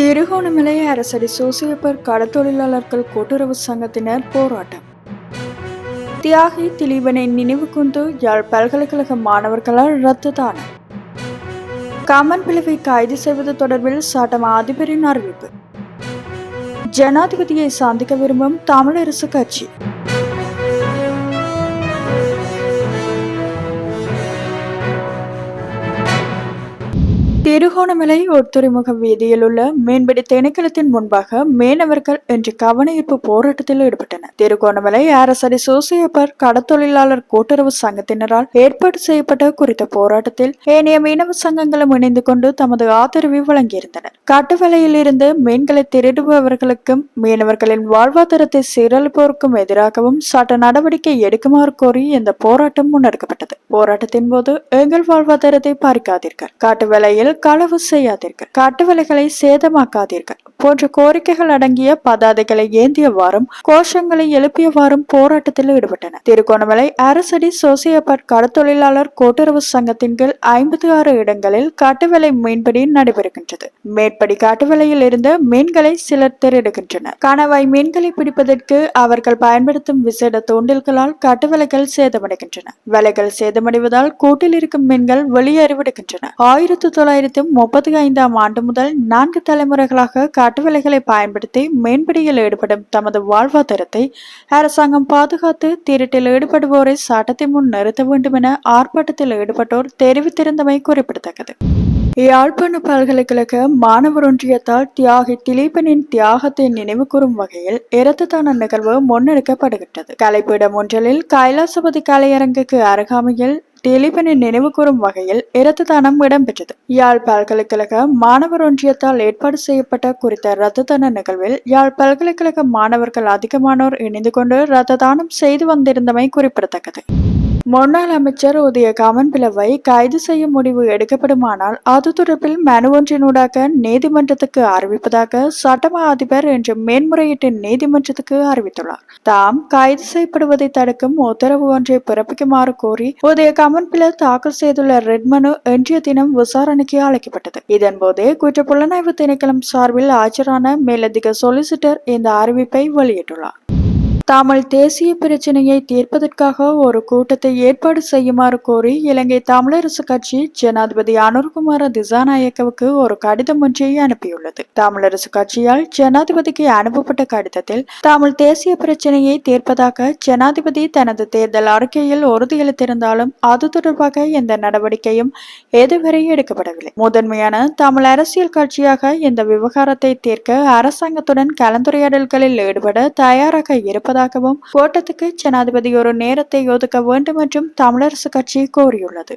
திருகோணமலை அரசடி சோசியப்பர் கடத்தொழிலாளர்கள் கூட்டுறவு சங்கத்தினர் போராட்டம். தியாகி திலீபனை நினைவு கொண்டு யாழ் பல்கலைக்கழக மாணவர்களால் ரத்து தானம். கமன் பிளவை கைது செய்வது தொடர்பில் சட்டம் அதிபரின் அறிவிப்பு. ஜனாதிபதியை சந்திக்க விரும்பும் தமிழரசு கட்சி. திருகோணமலை ஒத்துறைமுக வீதியில் உள்ள மீன்பிடி திணைக்களத்தின் முன்பாக மீனவர்கள் இன்று கவனஈர்ப்பு போராட்டத்தில் ஈடுபட்டனர். திருகோணமலை அரசடி சோசியப்பர் கடத்தொழிலாளர் கூட்டுறவு சங்கத்தினரால் ஏற்பாடு செய்யப்பட்ட குறித்த போராட்டத்தில் ஏனைய மீனவ சங்கங்களும் இணைந்து கொண்டு தமது ஆதரவை வழங்கியிருந்தனர். காட்டுவலையில் இருந்து மீன்களை திருடுபவர்களுக்கும் மீனவர்களின் வாழ்வாதாரத்தை சீரழிப்போருக்கும் எதிராகவும் சட்ட நடவடிக்கை எடுக்குமாறு கோரி இந்த போராட்டம் முன்னெடுக்கப்பட்டது. போராட்டத்தின் போது எங்கள் வாழ்வாதாரத்தை பாதிக்காதீர்கள். காட்டுவலையில் களவு செய்யாதீர்கள். காட்டுவலைகளை சேதமாக்காதீர்கள். போன்ற கோரிக்கைகள் அடங்கிய பதாதைகளை ஏந்தியவாறும் கோஷங்களை எழுப்பியவாறும் போராட்டத்தில் ஈடுபட்டன திருகோணமலை அரசடி சோசியபட் கடத்தொழிலாளர் கூட்டுறவு சங்கத்தின் கீழ் ஐம்பத்தி ஆறு இடங்களில் காட்டுவேலை மீன்பிடி நடைபெறுகின்றது. மேற்படி காட்டுவேலையில் இருந்து மீன்களை சிலர் திருடுகின்றனர். கணவாய் மீன்களை பிடிப்பதற்கு அவர்கள் பயன்படுத்தும் விசேட தூண்டில்களால் கட்டுவலைகள் சேதமடைகின்றன. வலைகள் சேதமடைவதால் கூட்டில் இருக்கும் மீன்கள் வெளியேறிவிடுகின்றன. ஆயிரத்தி தொள்ளாயிரத்தி முப்பத்தி ஐந்தாம் ஆண்டு முதல் நான்கு தலைமுறைகளாக கட்டுவலைகளை பயன்படுத்தி மீன்பிடியில் ஈடுபடும் தமது வாழ்வாதாரத்தை அரசாங்கம் பாதுகாத்து திருட்டில் ஈடுபடுவோரை சட்டத்தை முன் நிறுத்த வேண்டும் என ஆர்ப்பாட்டத்தில் ஈடுபட்டோர் தெரிவித்திருந்தமை குறிப்பிடத்தக்கது. யாழ்ப்பாண பல்கலைக்கழக மாணவர் ஒன்றியத்தால் தியாகி திலீபனின் தியாகத்தை நினைவு கூறும் வகையில் இரத்ததான நிகழ்வு முன்னெடுக்கப்படுகின்றது. கலைப்பீடம் ஒன்றலில் கைலாசபதி கலையரங்குக்கு அருகாமையில் திலீபனை நினைவு கூறும் வகையில் இரத்த தானம் இடம்பெற்றது. யாழ் பல்கலைக்கழக மாணவர் ஒன்றியத்தால் ஏற்பாடு செய்யப்பட்ட குறித்த இரத்த தான நிகழ்வில் யாழ் பல்கலைக்கழக மாணவர்கள் அதிகமானோர் இணைந்து கொண்டு இரத்த தானம் செய்து வந்திருந்தமை குறிப்பிடத்தக்கது. முன்னாள் அமைச்சர் உதய காமன் பிளவை கைது செய்ய முடிவு எடுக்கப்படுமானால் அது தொடர்பில் மனு ஒன்றினூடாக நீதிமன்றத்துக்கு அறிவிப்பதாக சட்டமா அதிபர் இன்று மேன்முறையீட்டு நீதிமன்றத்துக்கு அறிவித்துள்ளார். தாம் கைது செய்யப்படுவதை தடுக்கும் உத்தரவு ஒன்றை பிறப்பிக்குமாறு கோரி உதய காமன் பிள தாக்கல் செய்துள்ள ரெட் மனு இன்றைய தினம் விசாரணைக்கு அழைக்கப்பட்டது. இதன்போது குற்ற புலனாய்வு திணைக்களம் சார்பில் ஆஜரான மேலதிக சொலிசிட்டர் இந்த அறிவிப்பை வெளியிட்டுள்ளார். தமிழ் தேசிய பிரச்சினையை தீர்ப்பதற்காக ஒரு கூட்டத்தை ஏற்பாடு செய்யுமாறு கோரி இலங்கை தமிழரசு கட்சி ஜனாதிபதி அனுர்குமார திசாநாயக்கவுக்கு ஒரு கடிதம் ஒன்றை அனுப்பியுள்ளது. தமிழரசு கட்சியால் ஜனாதிபதிக்கு அனுப்பப்பட்ட கடிதத்தில் தமிழ் தேசிய பிரச்சினையை தீர்ப்பதாக ஜனாதிபதி தனது தேர்தல் அறிக்கையில் உறுதியளித்திருந்தாலும் அது தொடர்பாக எந்த நடவடிக்கையும் எதுவரை எடுக்கப்படவில்லை. முதன்மையான தமிழ் அரசியல் கட்சியாக இந்த விவகாரத்தை தீர்க்க அரசாங்கத்துடன் கலந்துரையாடல்களில் ஈடுபட தயாராக இருப்பதாக இருப்பதாகவும் கூட்டத்துக்கு ஜனாதிபதி ஒரு நேரத்தை ஒதுக்க வேண்டும் என்றும் தமிழரசு கட்சி கோரியுள்ளது.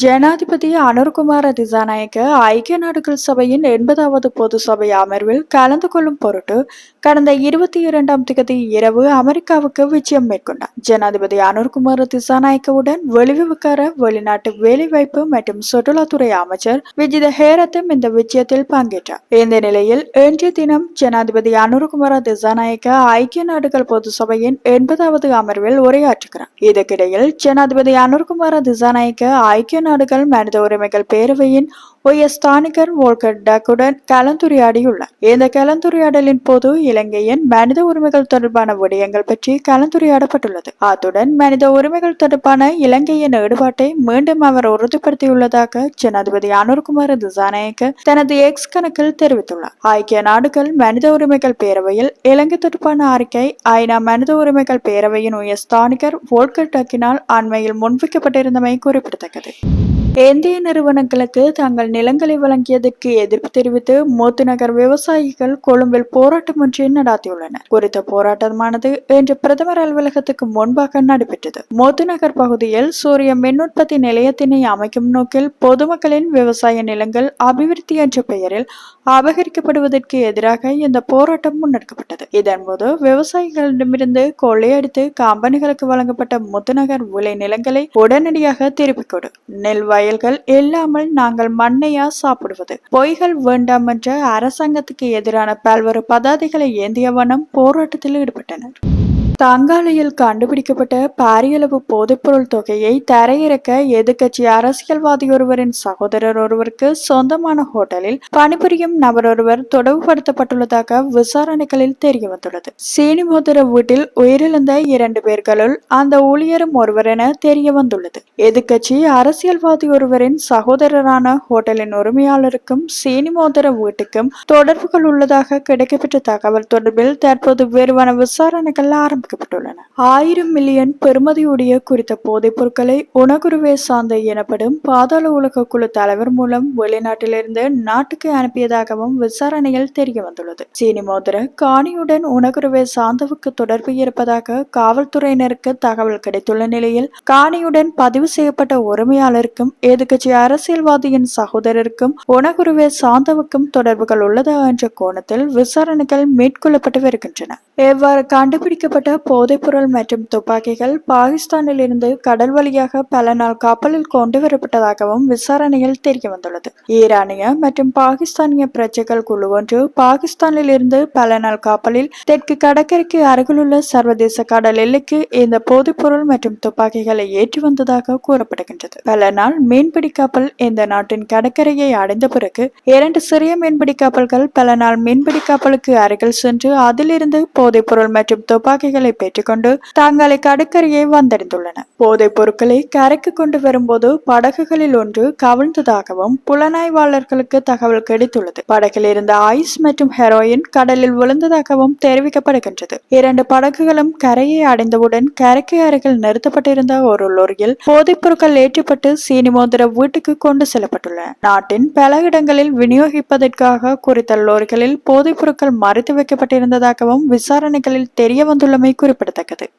ஜனாதிபதி அனுர்குமார திசாநாயக்க ஐக்கிய நாடுகள் சபையின் எண்பதாவது பொது சபை அமர்வில் கலந்து கொள்ளும் பொருட்டு கடந்த இருபத்தி இரண்டாம் தேதி இரவு அமெரிக்காவுக்கு விஜயம் மேற்கொண்டார். ஜனாதிபதி அனுர்குமார திசாநாயக்கவுடன் வெளிவிவகார வெளிநாட்டு வேலைவாய்ப்பு மற்றும் சுற்றுலாத்துறை அமைச்சர் விஜித ஹேரத்தும் இந்த விஜயத்தில் பங்கேற்றார். இந்த நிலையில் இன்றைய தினம் ஜனாதிபதி அனுர்குமார திசாநாயக்க ஐக்கிய நாடுகள் பொது சபையின் எண்பதாவது அமர்வில் உரையாற்றுகிறார். இதற்கிடையில் ஜனாதிபதி அனுர்குமார திசாநாயக்க ஐக்கிய நாடுகள் மனித உரிமைகள் பேரவையின் ஒய் ஸ்தானிகர் வோல்கர் டக்குடன் கலந்துரையாடியுள்ளார். இந்த கலந்துரையாடலின் போது இலங்கையின் மனித உரிமைகள் தொடர்பான விடயங்கள் பற்றி கலந்துரையாடப்பட்டுள்ளது. அத்துடன் மனித உரிமைகள் தொடர்பான இலங்கையின் ஈடுபாட்டை மீண்டும் அவர் உறுதிப்படுத்தியுள்ளதாக ஜனாதிபதி அனுர்குமார் திசாநாயக்க தனது எக்ஸ் கணக்கில் தெரிவித்துள்ளார். ஐக்கிய நாடுகள் மனித உரிமைகள் பேரவையில் இலங்கை தொடர்பான அறிக்கை ஐநா மனித உரிமைகள் பேரவையின் உயர் ஸ்தானிகர் வோல்கர் டக்கினால் அண்மையில் முன்வைக்கப்பட்டிருந்தமை குறிப்பிடத்தக்கது. இந்திய நிறுவனங்களுக்கு தங்கள் நிலங்களை வழங்கியதற்கு எதிர்ப்பு தெரிவித்து மூத்து நகர் விவசாயிகள் கொழும்பில் போராட்டம் ஒன்றை நடாத்தியுள்ளனர். குறித்த போராட்டமானது இன்று பிரதமர் அலுவலகத்துக்கு முன்பாக நடைபெற்றது. மூத்து நகர் பகுதியில் சூரிய மின் உற்பத்தி நிலையத்தினை அமைக்கும் நோக்கில் பொதுமக்களின் விவசாய நிலங்கள் அபிவிருத்தி என்ற பெயரில் அபகரிக்கப்படுவதற்கு எதிராக இந்த போராட்டம் முன்னெடுக்கப்பட்டது. இதன்போது விவசாயிகளிடமிருந்து கொள்ளையடித்து கம்பெனிகளுக்கு வழங்கப்பட்ட முத்துநகர் விளை நிலங்களை உடனடியாக திருப்பிக் கொடு. நெல்வாய் வயல்கள் இல்லாமல் நாங்கள் மண்ணையா சாப்பிடுவது. பொய்கள் வேண்டாம் என்ற அரசாங்கத்துக்கு எதிரான பல்வேறு பதாதைகளை ஏந்திய வண்ணம் போராட்டத்தில் ஈடுபட்டனர். தங்காலையில் கண்டுபிடிக்கப்பட்ட பாரியளவு போதைப்பொருள் தொகையை தரையிறக்க எதிர்கட்சி அரசியல்வாதி ஒருவரின் சகோதரர் ஒருவருக்கு சொந்தமான ஹோட்டலில் பணிபுரியும் நபர் ஒருவர் தொடர்புபடுத்தப்பட்டுள்ளதாக விசாரணைகளில் தெரிய வந்துள்ளது சீனிமோதர வீட்டில் உயிரிழந்த இரண்டு பேர்களுள் அந்த ஊழியரும் ஒருவர் என தெரிய வந்துள்ளது எதிர்கட்சி அரசியல்வாதி ஒருவரின் சகோதரரான ஹோட்டலின் உரிமையாளருக்கும் சீனிமோதர வீட்டுக்கும் தொடர்புகள் உள்ளதாக கிடைக்கப்பெற்ற தகவல் தொடர்பில் தற்போது விரிவான விசாரணைகள் ஆரம்பிக்கப்பட்டுள்ளன ஆயிரம் மில்லியன் பெறுமதியுடைய குறித்த போதைப் பொருட்களை உணகுருவே சார்ந்த எனப்படும் பாதாள உலக குழு தலைவர் மூலம் வெளிநாட்டிலிருந்து நாட்டுக்கு அனுப்பியதாகவும் விசாரணையில் தெரிய வந்துள்ளது சீனி மோதிர காணியுடன் உணகுருவே சாந்தவுக்கு தொடர்பு இருப்பதாக காவல்துறையினருக்கு தகவல் கிடைத்துள்ள நிலையில் காணியுடன் பதிவு செய்யப்பட்ட உரிமையாளருக்கும் எதிர்கட்சி அரசியல்வாதியின் சகோதரருக்கும் உணகுருவே சாந்தவுக்கும் தொடர்புகள் உள்ளதா என்ற கோணத்தில் விசாரணைகள் மேற்கொள்ளப்பட்டு வருகின்றன. எவ்வாறு கண்டுபிடிக்கப்பட்ட போதைப்பொருள் மற்றும் துப்பாக்கிகள் பாகிஸ்தானில் இருந்து கடல் வழியாக பல நாள் கப்பலில் கொண்டு வரப்பட்டதாகவும் விசாரணையில் தெரிய வந்துள்ளது. ஈரானிய மற்றும் பாகிஸ்தானிய பிரஜைகள் குழு ஒன்று பாகிஸ்தானில் இருந்து பல நாள் கப்பலில் தெற்கு கடற்கரைக்கு அருகிலுள்ள சர்வதேச கடல் எல்லைக்கு இந்த போதைப்பொருள் மற்றும் துப்பாக்கிகளை ஏற்றி வந்ததாக கூறப்படுகின்றது. பல நாள் மீன்பிடி கப்பல் இந்த நாட்டின் கடற்கரையை அடைந்த பிறகு இரண்டு சிறிய மீன்பிடி கப்பல்கள் பல நாள் மீன்பிடி கப்பலுக்கு அருகில் சென்று அதிலிருந்து போதைப்பொருள் மற்றும் துப்பாக்கிகள் பொருட்களை பெற்றுக்கொண்டு தங்களை கடற்கரையை வந்தடைந்துள்ளன. போதைப் பொருட்களை கரைக்கு கொண்டு வரும்போது படகுகளில் ஒன்று கவிழ்ந்ததாகவும் புலனாய்வாளர்களுக்கு தகவல் கிடைத்துள்ளது. படகில் இருந்த ஐஸ் மற்றும் ஹெரோயின் கடலில் விழுந்ததாகவும் தெரிவிக்கப்படுகின்றது. இரண்டு படகுகளும் கரையை அடைந்தவுடன் கரைக்கு அருகில் நிறுத்தப்பட்டிருந்த ஒரு லோரியில் போதைப் பொருட்கள் ஏற்றப்பட்டு சீனிமோதிர வீட்டுக்கு கொண்டு செல்லப்பட்டுள்ளன. நாட்டின் பல இடங்களில் விநியோகிப்பதற்காக குறித்த லோரிகளில் போதைப் பொருட்கள் மறைத்து வைக்கப்பட்டிருந்ததாகவும் விசாரணைகளில் தெரிய வந்துள்ளமை குறிப்பிடத்தக்கது.